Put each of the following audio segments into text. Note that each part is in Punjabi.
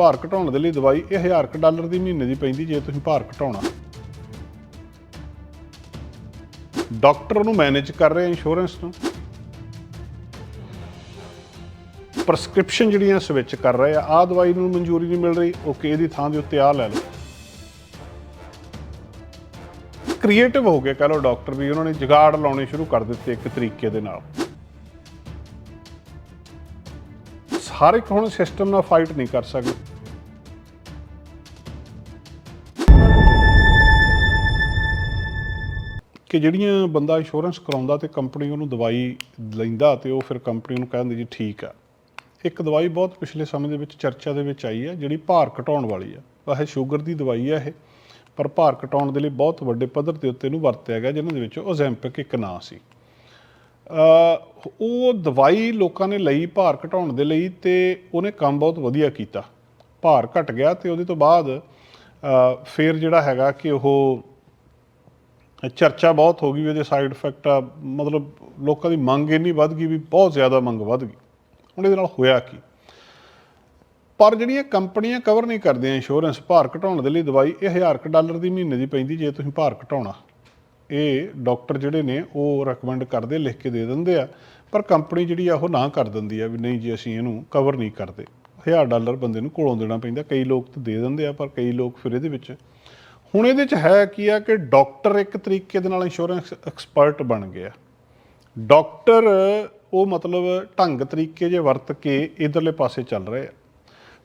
ਭਾਰ ਘਟਾਉਣ ਦੇ ਲਈ ਦਵਾਈ ਇਹ 1000 ਕੁ ਡਾਲਰ ਦੀ ਮਹੀਨੇ ਦੀ ਪੈਂਦੀ ਜੇ ਤੁਸੀਂ ਭਾਰ ਘਟਾਉਣਾ। ਡਾਕਟਰ ਨੂੰ ਮੈਨੇਜ ਕਰ ਰਹੇ ਇੰਸ਼ੋਰੈਂਸ ਨੂੰ ਪ੍ਰਸਕ੍ਰਿਪਸ਼ਨ ਜਿਹੜੀਆਂ ਸਵਿਚ ਕਰ ਰਹੇ ਆ ਆ ਦਵਾਈ ਨੂੰ ਮਨਜ਼ੂਰੀ ਨਹੀਂ ਮਿਲ ਰਹੀ ਓਕੇ ਇਹਦੀ ਥਾਂ ਦੇ ਉੱਤੇ ਆ ਲੈ ਲਓ। ਕ੍ਰੀਏਟਿਵ ਹੋ ਗਏ, ਕਹ ਲਓ ਡਾਕਟਰ ਵੀ, ਉਹਨਾਂ ਨੇ ਜਗਾੜ ਲਾਉਣੇ ਸ਼ੁਰੂ ਕਰ ਦਿੱਤੇ ਇੱਕ ਤਰੀਕੇ ਦੇ ਨਾਲ। ਹਰ ਇੱਕ ਹੁਣ ਸਿਸਟਮ ਨਾਲ ਫਾਈਟ ਨਹੀਂ ਕਰ ਸਕਦੇ। ਕਿ ਜਿਹੜੀਆਂ ਬੰਦਾ ਇੰਸ਼ੋਰੈਂਸ ਕਰਾਉਂਦਾ ਤੇ ਕੰਪਨੀ ਉਹਨੂੰ ਦਵਾਈ ਲੈਂਦਾ ਤੇ ਉਹ ਫਿਰ ਕੰਪਨੀ ਨੂੰ ਕਹਿੰਦੀ ਜੀ ਠੀਕ ਆ। ਇੱਕ ਦਵਾਈ ਬਹੁਤ ਪਿਛਲੇ ਸਮੇਂ ਦੇ ਵਿੱਚ ਚਰਚਾ ਦੇ ਵਿੱਚ ਆਈ ਹੈ ਜਿਹੜੀ ਭਾਰ ਘਟਾਉਣ ਵਾਲੀ ਆ। ਇਹ ਸ਼ੂਗਰ ਦੀ ਦਵਾਈ ਆ ਇਹ, ਪਰ ਭਾਰ ਘਟਾਉਣ ਦੇ ਲਈ ਬਹੁਤ ਵੱਡੇ ਪੱਧਰ ਦੇ ਉੱਤੇ ਇਹਨੂੰ ਵਰਤਿਆ ਗਿਆ, ਜਿਹਨਾਂ ਦੇ ਵਿੱਚ ਓਜ਼ੈਂਪਿਕ ਇੱਕ ਨਾਂ ਸੀ। ਉਹ ਦਵਾਈ ਲੋਕਾਂ ਨੇ ਲਈ ਭਾਰ ਘਟਾਉਣ ਦੇ ਲਈ ਤੇ ਉਹਨੇ ਕੰਮ ਬਹੁਤ ਵਧੀਆ ਕੀਤਾ। ਭਾਰ ਘਟ ਗਿਆ ਤੇ ਉਹਦੇ ਤੋਂ ਬਾਅਦ ਫਿਰ ਜਿਹੜਾ ਹੈਗਾ ਕਿ ਉਹ ਚਰਚਾ ਬਹੁਤ ਹੋ ਗਈ ਵੀ ਇਹਦੇ ਸਾਈਡ ਇਫੈਕਟ ਆ। ਮਤਲਬ ਲੋਕਾਂ ਦੀ ਮੰਗ ਇੰਨੀ ਵੱਧ ਗਈ ਵੀ ਬਹੁਤ ਜ਼ਿਆਦਾ ਮੰਗ ਵੱਧ ਗਈ। ਹੁਣ ਇਹਦੇ ਨਾਲ ਹੋਇਆ ਕੀ? ਪਰ ਜਿਹੜੀਆਂ ਕੰਪਨੀਆਂ ਕਵਰ ਨਹੀਂ ਕਰਦੀਆਂ ਇੰਸ਼ੋਰੈਂਸ ਭਾਰ ਘਟਾਉਣ ਦੇ ਲਈ ਦਵਾਈ, ਇਹ 1000 ਕੁ ਡਾਲਰ ਦੀ ਮਹੀਨੇ ਦੀ ਪੈਂਦੀ ਜੇ ਤੁਸੀਂ ਭਾਰ ਘਟਾਉਣਾ। ਇਹ ਡਾਕਟਰ ਜਿਹੜੇ ਨੇ ਉਹ ਰეკਮੈਂਡ ਕਰਦੇ, ਲਿਖ ਕੇ ਦੇ ਦਿੰਦੇ ਆ। ਪਰ ਕੰਪਨੀ ਜਿਹੜੀ ਆ ਉਹ ਨਾ ਕਰ ਦਿੰਦੀ ਆ ਵੀ ਨਹੀਂ ਜੀ ਅਸੀਂ ਇਹਨੂੰ ਕਵਰ ਨਹੀਂ ਕਰਦੇ। 1000 ਡਾਲਰ ਬੰਦੇ ਨੂੰ ਕੋਲੋਂ ਦੇਣਾ ਪੈਂਦਾ। ਕਈ ਲੋਕ ਤਾਂ ਦੇ ਦਿੰਦੇ ਆ, ਪਰ ਕਈ ਲੋਕ ਫਿਰ ਇਹਦੇ ਵਿੱਚ ਹੁਣ ਇਹਦੇ ਚ ਹੈ ਕੀ ਆ ਕਿ ਡਾਕਟਰ ਇੱਕ ਤਰੀਕੇ ਦੇ ਨਾਲ ਇੰਸ਼ੋਰੈਂਸ ਐਕਸਪਰਟ ਬਣ ਗਿਆ। ਡਾਕਟਰ ਉਹ ਮਤਲਬ ਢੰਗ ਤਰੀਕੇ ਜੇ ਵਰਤ ਕੇ ਇਧਰਲੇ ਪਾਸੇ ਚੱਲ ਰਹੇ ਆ।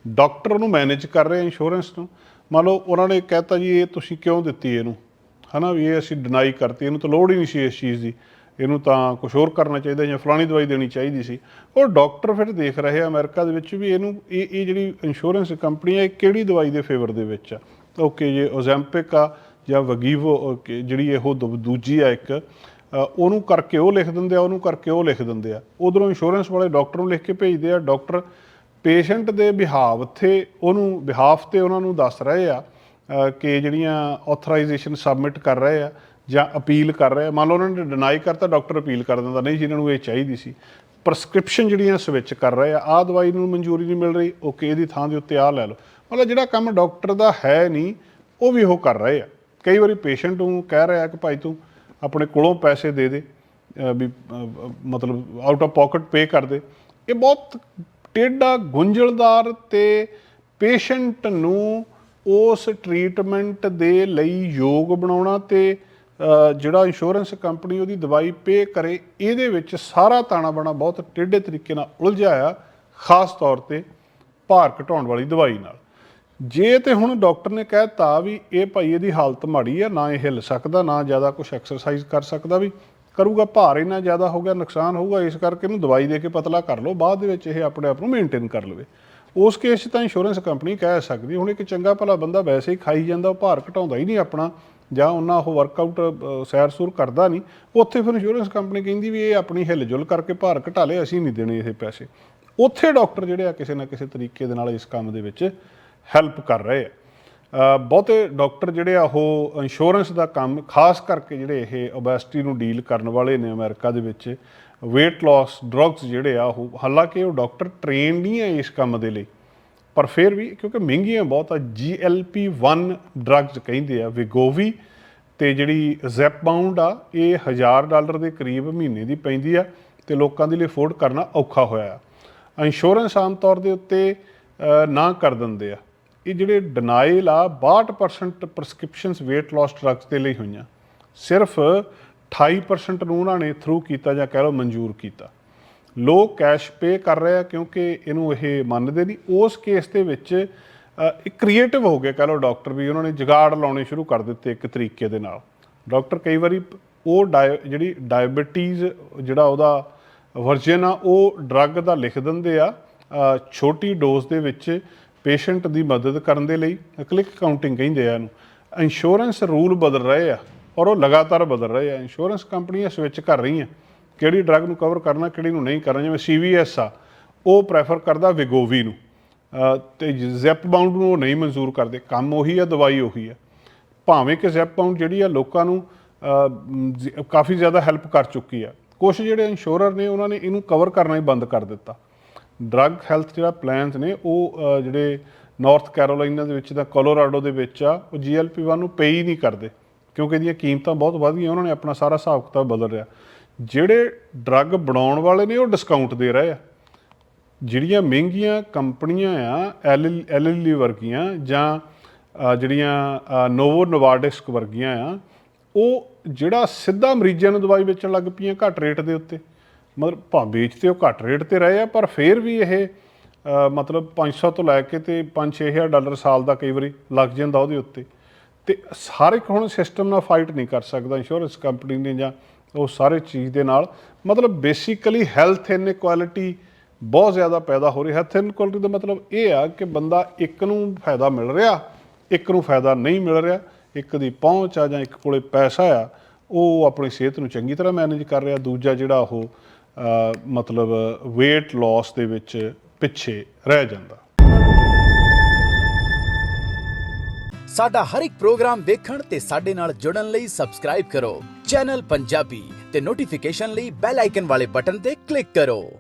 ਡਾਕਟਰ ਉਹਨੂੰ ਮੈਨੇਜ ਕਰ ਰਹੇ ਇੰਸ਼ੋਰੈਂਸ ਨੂੰ। ਮੰਨ ਲਓ ਉਹਨਾਂ ਨੇ ਕਹਿਤਾ ਜੀ, ਇਹ ਤੁਸੀਂ ਕਿਉਂ ਦਿੱਤੀ ਇਹਨੂੰ? ਹਨਾ ਵੀ ਇਹ ਅਸੀਂ ਡਿਨਾਈ ਕਰਤੀ, ਇਹਨੂੰ ਤਾਂ ਲੋੜ ਹੀ ਨਹੀਂ ਸੀ ਇਸ ਚੀਜ਼ ਦੀ। ਇਹਨੂੰ ਤਾਂ ਕੁਝ ਹੋਰ ਕਰਨਾ ਚਾਹੀਦਾ ਜਾਂ ਫਲਾਣੀ ਦਵਾਈ ਦੇਣੀ ਚਾਹੀਦੀ ਸੀ। ਉਹ ਡਾਕਟਰ ਫਿਰ ਦੇਖ ਰਹੇ ਆ ਅਮਰੀਕਾ ਦੇ ਵਿੱਚ ਵੀ ਇਹਨੂੰ, ਇਹ ਇਹ ਜਿਹੜੀ ਇੰਸ਼ੋਰੈਂਸ ਕੰਪਨੀ ਹੈ ਇਹ ਕਿਹੜੀ ਦਵਾਈ ਦੇ ਫੇਵਰ ਦੇ ਵਿੱਚ ਆ? ਓਕੇ ਜੇ ਓਜ਼ੈਂਪਿਕ ਆ ਜਾਂ ਵਗੀਵੋ ਓਕੇ ਜਿਹੜੀ ਇਹੋ ਦੂ- ਦੂਜੀ ਆ ਇੱਕ ਉਹਨੂੰ ਕਰਕੇ ਉਹ ਲਿਖ ਦਿੰਦੇ ਆ, ਉਹਨੂੰ ਕਰਕੇ ਉਹ ਲਿਖ ਦਿੰਦੇ ਆ। ਉਧਰੋਂ ਇੰਸ਼ੋਰੈਂਸ ਵਾਲੇ ਡਾਕਟਰ ਨੂੰ ਲਿਖ ਕੇ ਭੇਜਦੇ ਆ। ਡਾਕਟਰ ਪੇਸ਼ੈਂਟ ਦੇ ਬਿਹਾਵ ਤੇ ਉਹਨੂੰ ਬਿਹਾਫ ਤੇ ਉਹਨਾਂ ਨੂੰ ਦੱਸ ਰਹੇ ਆ ਕਿ ਜਿਹੜੀਆਂ ਆਥੋਰਾਈਜੇਸ਼ਨ ਸਬਮਿਟ ਕਰ ਰਹੇ ਆ ਜਾਂ ਅਪੀਲ ਕਰ ਰਹੇ ਆ। ਮੰਨ ਲਓ ਉਹਨਾਂ ਨੇ ਡਿਨਾਈ ਕਰਤਾ ਡਾਕਟਰ ਅਪੀਲ ਕਰ ਦਿੰਦਾ, ਨਹੀਂ ਜਿਹਨਾਂ ਨੂੰ ਇਹ ਚਾਹੀਦੀ ਸੀ। ਪ੍ਰਸਕ੍ਰਿਪਸ਼ਨ ਜਿਹੜੀਆਂ ਸਵਿਚ ਕਰ ਰਹੇ ਆ ਆ ਦਵਾਈ ਨੂੰ ਮਨਜ਼ੂਰੀ ਨਹੀਂ ਮਿਲ ਰਹੀ ਓਕੇ ਇਹਦੀ ਥਾਂ ਦੇ ਉੱਤੇ ਆ ਲੈ ਲਓ। ਮਤਲਬ ਜਿਹੜਾ ਕੰਮ ਡਾਕਟਰ ਦਾ ਹੈ ਨਹੀਂ, ਉਹ ਵੀ ਉਹ ਕਰ ਰਹੇ ਆ। ਕਈ ਵਾਰੀ ਪੇਸ਼ੈਂਟ ਨੂੰ ਕਹਿ ਰਿਹਾ ਕਿ ਭਾਈ ਤੂੰ ਆਪਣੇ ਕੋਲੋਂ ਪੈਸੇ ਦੇ ਦੇ ਵੀ ਮਤਲਬ ਆਊਟ ਆਫ ਪਾਕਟ ਪੇ ਕਰ ਦੇ। ਇਹ ਬਹੁਤ ਟੇਢਾ ਗੁੰਝਲਦਾਰ ਤੇ ਪੇਸ਼ੈਂਟ ਨੂੰ ਉਸ ਟ੍ਰੀਟਮੈਂਟ ਦੇ ਲਈ ਯੋਗ ਬਣਾਉਣਾ ਤੇ ਜਿਹੜਾ ਇੰਸ਼ੋਰੈਂਸ ਕੰਪਨੀ ਉਹਦੀ ਦਵਾਈ ਪੇ ਕਰੇ, ਇਹਦੇ ਵਿੱਚ ਸਾਰਾ ਤਾਣਾ ਬਣਾ ਬਹੁਤ ਟੇਢੇ ਤਰੀਕੇ ਨਾਲ ਉਲਝਿਆ ਆ ਖਾਸ ਤੌਰ ਤੇ ਭਾਰ ਘਟਾਉਣ ਵਾਲੀ ਦਵਾਈ ਨਾਲ। ਜੇ ਤੇ ਹੁਣ ਡਾਕਟਰ ਨੇ ਕਹਿਤਾ ਵੀ ਇਹ ਭਾਈ ਇਹਦੀ ਹਾਲਤ ਮਾੜੀ ਆ, ਨਾ ਇਹ ਹਿੱਲ ਸਕਦਾ, ਨਾ ਜ਼ਿਆਦਾ ਕੁਝ ਐਕਸਰਸਾਈਜ਼ ਕਰ ਸਕਦਾ ਵੀ, ਕਰੂਗਾ ਭਾਰ ਇੰਨਾ ਜ਼ਿਆਦਾ ਹੋ ਗਿਆ, ਨੁਕਸਾਨ ਹੋਊਗਾ, ਇਸ ਕਰਕੇ ਇਹਨੂੰ ਦਵਾਈ ਦੇ ਕੇ ਪਤਲਾ ਕਰ ਲਓ, ਬਾਅਦ ਦੇ ਵਿੱਚ ਇਹ ਆਪਣੇ ਆਪ ਨੂੰ ਮੇਨਟੇਨ ਕਰ ਲਵੇ। ਉਸ ਕੇਸ 'ਚ ਤਾਂ ਇੰਸ਼ੋਰੈਂਸ ਕੰਪਨੀ ਕਹਿ ਸਕਦੀ ਹੁਣ ਇੱਕ ਚੰਗਾ ਭਲਾ ਬੰਦਾ ਵੈਸੇ ਹੀ ਖਾਈ ਜਾਂਦਾ, ਉਹ ਭਾਰ ਘਟਾਉਂਦਾ ਹੀ ਨਹੀਂ ਆਪਣਾ, ਜਾਂ ਉਹਨਾਂ ਉਹ ਵਰਕਆਊਟ ਸੈਰ ਸੂਰ ਕਰਦਾ ਨਹੀਂ, ਉੱਥੇ ਫਿਰ ਇੰਸ਼ੋਰੈਂਸ ਕੰਪਨੀ ਕਹਿੰਦੀ ਵੀ ਇਹ ਆਪਣੀ ਹਿੱਲ ਜੁਲ ਕਰਕੇ ਭਾਰ ਘਟਾ ਲੇ ਅਸੀਂ ਨਹੀਂ ਦੇਣੇ ਇਹ ਪੈਸੇ। ਉੱਥੇ ਡਾਕਟਰ ਜਿਹੜੇ ਆ ਕਿਸੇ ਨਾ ਕਿਸੇ ਤਰੀਕੇ ਦੇ ਨਾਲ ਇਸ ਕੰਮ ਦੇ ਵਿੱਚ ਹੈਲਪ ਕਰ ਰਹੇ ਆ। ਬਹੁਤੇ ਡਾਕਟਰ ਜਿਹੜੇ ਆ, ਉਹ ਇੰਸ਼ੋਰੈਂਸ ਦਾ ਕੰਮ, ਖਾਸ ਕਰਕੇ ਜਿਹੜੇ ਇਹ ਓਬੈਸਿਟੀ ਨੂੰ ਡੀਲ ਕਰਨ ਵਾਲੇ ਨੇ ਅਮਰੀਕਾ ਦੇ ਵਿੱਚ, weight loss ਡਰੱਗਸ ਜਿਹੜੇ ਆ, ਉਹ ਹਾਲਾਂਕਿ ਉਹ ਡਾਕਟਰ ਟ੍ਰੇਨ ਨਹੀਂ ਹੈ ਇਸ ਕੰਮ ਦੇ ਲਈ, ਪਰ ਫਿਰ ਵੀ ਕਿਉਂਕਿ ਮਹਿੰਗੀਆਂ ਬਹੁਤ ਆ GLP-1 ਡਰੱਗਸ ਕਹਿੰਦੇ ਆ ਵਿਗੋਵੀ ਤੇ ਜਿਹੜੀ ਜ਼ੈਪਬਾਉਂਡ ਆ, ਇਹ 1000 ਡਾਲਰ ਦੇ ਕਰੀਬ ਮਹੀਨੇ ਦੀ ਪੈਂਦੀ ਆ ਤੇ ਲੋਕਾਂ ਦੇ ਲਈ ਅਫੋਰਡ ਕਰਨਾ ਔਖਾ ਹੋਇਆ ਆ। ਇੰਸ਼ੋਰੈਂਸ ਆਮ ਤੌਰ ਦੇ ਉੱਤੇ ਨਾ ਕਰ ਦਿੰਦੇ ਆ। ਇਹ ਜਿਹੜੇ ਡਿਨਾਈਲ ਆ 62% ਪ੍ਰਸਕ੍ਰਿਪਸ਼ਨਸ weight loss ਡਰੱਗਸ ਦੇ ਲਈ ਹੋਈਆਂ। ਸਿਰਫ 28% ਨੂੰ ਉਹਨਾਂ ਨੇ ਥਰੂ ਕੀਤਾ ਜਾਂ ਕਹਿ ਲਓ ਮਨਜ਼ੂਰ ਕੀਤਾ। ਲੋਕ ਕੈਸ਼ ਪੇ ਕਰ ਰਹੇ ਆ ਕਿਉਂਕਿ ਇਹਨੂੰ ਇਹ ਮੰਨਦੇ ਨਹੀਂ। ਉਸ ਕੇਸ ਦੇ ਵਿੱਚ ਅ, ਇੱਕ ਕ੍ਰੀਏਟਿਵ ਹੋ ਗਏ। ਕਹ ਲਓ ਡਾਕਟਰ ਵੀ ਉਹਨਾਂ ਨੇ ਜਗਾੜ ਲਾਉਣੇ ਸ਼ੁਰੂ ਕਰ ਦਿੱਤੇ ਇੱਕ ਤਰੀਕੇ ਦੇ ਨਾਲ। ਡਾਕਟਰ ਕਈ ਵਾਰੀ ਉਹ ਡਾਇ- ਜਿਹੜੀ ਡਾਇਬੀਟੀਜ਼ ਜਿਹੜਾ ਉਹਦਾ ਵਰਜਨ ਆ ਉਹ ਡਰੱਗ ਦਾ ਲਿਖ ਦਿੰਦੇ ਆ। ਛੋਟੀ ਡੋਜ਼ ਦੇ ਵਿੱਚ ਪੇਸ਼ੈਂਟ ਦੀ ਮਦਦ ਕਰਨ ਦੇ ਲਈ ਕਲਿੱਕ ਕਾਊਂਟਿੰਗ ਕਹਿੰਦੇ ਆ ਇਹਨੂੰ। ਇੰਸ਼ੋਰੈਂਸ ਰੂਲ ਬਦਲ ਰਹੇ ਆ ਔਰ ਉਹ ਲਗਾਤਾਰ ਬਦਲ ਰਹੇ ਆ। ਇੰਸ਼ੋਰੈਂਸ ਕੰਪਨੀਆਂ ਸਵਿਚ ਕਰ ਰਹੀਆਂ। ਕਿਹੜੀ ਡਰੱਗ ਨੂੰ ਕਵਰ ਕਰਨਾ ਕਿਹੜੀ ਨੂੰ ਨਹੀਂ ਕਰਨਾ ਜਿਵੇਂ ਸੀਵੀਐਸ ਆ ਉਹ ਪ੍ਰੈਫਰ ਕਰਦਾ ਵਿਗੋਵੀ ਨੂੰ। ਅ, ਤੇ ਜ਼ੈਪ ਬਾਉਂਡ ਨੂੰ ਉਹ ਨਹੀਂ ਮਨਜ਼ੂਰ ਕਰਦੇ। ਕੰਮ ਉਹੀ ਆ ਦਵਾਈ ਉਹੀ ਆ। ਭਾਵੇਂ ਕਿ ਜ਼ੈਪ ਬਾਉਂਡ ਜਿਹੜੀ ਆ ਲੋਕਾਂ ਨੂੰ ਕਾਫੀ ਜ਼ਿਆਦਾ ਹੈਲਪ ਕਰ ਚੁੱਕੀ ਆ। ਕੁਝ ਜਿਹੜੇ ਇੰਸ਼ੋਰਰ ਨੇ ਉਹਨਾਂ ਨੇ ਇਹਨੂੰ ਕਵਰ ਕਰਨਾ ਹੀ ਬੰਦ ਕਰ ਦਿੱਤਾ। ਡਰੱਗ ਹੈਲਥ ਜਿਹੜਾ ਪਲਾਨਸ ਨੇ, ਉਹ ਜਿਹੜੇ ਨਾਰਥ ਕੈਰੋਲਾਈਨਾ ਦੇ ਵਿੱਚ ਤਾਂ ਕੋਲੋਰਾਡੋ ਦੇ ਵਿੱਚ ਆ, ਉਹ GLP-1 ਨੂੰ ਪੇ ਹੀ ਨਹੀਂ ਕਰਦੇ ਕਿਉਂਕਿ ਇਹਦੀਆਂ ਕੀਮਤਾਂ ਬਹੁਤ ਵਧ ਗਈਆਂ ਉਹਨਾਂ ਨੇ ਆਪਣਾ ਸਾਰਾ ਹਿਸਾਬ ਕਿਤਾਬ ਬਦਲ ਰਿਹਾ ਜਿਹੜੇ ਡਰੱਗ ਬਣਾਉਣ ਵਾਲੇ ਨੇ, ਉਹ ਡਿਸਕਾਊਂਟ ਦੇ ਰਹੇ ਆ। ਜਿਹੜੀਆਂ ਮਹਿੰਗੀਆਂ ਕੰਪਨੀਆਂ ਆ ਐਲਐਲਈ ਵਰਗੀਆਂ ਜਾਂ ਜਿਹੜੀਆਂ ਨੋਵੋ ਨੋਵਾਰਡਿਸਕ ਵਰਗੀਆਂ ਆ, ਉਹ ਜਿਹੜਾ ਸਿੱਧਾ ਮਰੀਜ਼ਾਂ ਨੂੰ ਦਵਾਈ ਵੇਚਣ ਲੱਗ ਪਈਆਂ ਘੱਟ ਰੇਟ ਦੇ ਉੱਤੇ। ਮਤਲਬ ਭਾਵੇਂ ਵੇਚਦੇ ਉਹ ਘੱਟ ਰੇਟ ਤੇ ਰਹੇ ਆ ਪਰ ਫਿਰ ਵੀ ਇਹ ਅ, ਮਤਲਬ 500 ਤੋਂ ਲੈ ਕੇ ਤੇ 5-6000 ਡਾਲਰ ਸਾਲ ਦਾ ਕਈ ਵਾਰੀ ਲੱਗ ਜਾਂਦਾ ਉਹਦੇ ਉੱਤੇ। ਤੇ ਹਰ ਇੱਕ ਹੁਣ ਸਿਸਟਮ ਨਾਲ ਫਾਈਟ ਨਹੀਂ ਕਰ ਸਕਦਾ ਇੰਸ਼ੋਰੈਂਸ ਕੰਪਨੀ ਨੇ ਜਾਂ ਉਹ ਸਾਰੇ ਚੀਜ਼ ਦੇ ਨਾਲ। ਮਤਲਬ ਬੇਸਿਕਲੀ ਹੈਲਥ ਇਨਇਕੁਐਲਿਟੀ ਬਹੁਤ ਜ਼ਿਆਦਾ ਪੈਦਾ ਹੋ ਰਹੀ। ਹੈ ਹੈਲਥ ਇਨਇਕੁਐਲਿਟੀ ਦਾ ਮਤਲਬ ਇਹ ਆ ਕਿ ਬੰਦਾ ਇੱਕ ਨੂੰ ਫਾਇਦਾ ਮਿਲ ਰਿਹਾ ਇੱਕ ਨੂੰ ਫਾਇਦਾ ਨਹੀਂ ਮਿਲ ਰਿਹਾ। ਇੱਕ ਦੀ ਪਹੁੰਚ ਆ ਜਾਂ ਇੱਕ ਕੋਲੇ ਪੈਸਾ ਆ ਉਹ ਆਪਣੀ ਸਿਹਤ ਨੂੰ ਚੰਗੀ ਤਰ੍ਹਾਂ ਮੈਨੇਜ ਕਰ ਰਿਹਾ। ਦੂਜਾ ਜਿਹੜਾ ਉਹ ਮਤਲਬ weight loss ਦੇ ਵਿੱਚ ਪਿੱਛੇ ਰਹਿ ਜਾਂਦਾ। ਸਾਡਾ ਹਰ ਇੱਕ ਪ੍ਰੋਗਰਾਮ ਦੇਖਣ ਤੇ ਸਾਡੇ ਨਾਲ ਜੁੜਨ ਲਈ ਸਬਸਕ੍ਰਾਈਬ ਕਰੋ। ਚੈਨਲ ਪੰਜਾਬੀ ਤੇ ਨੋਟੀਫਿਕੇਸ਼ਨ ਲਈ ਬੈਲ ਆਈਕਨ ਵਾਲੇ ਬਟਨ ਤੇ ਕਲਿੱਕ ਕਰੋ।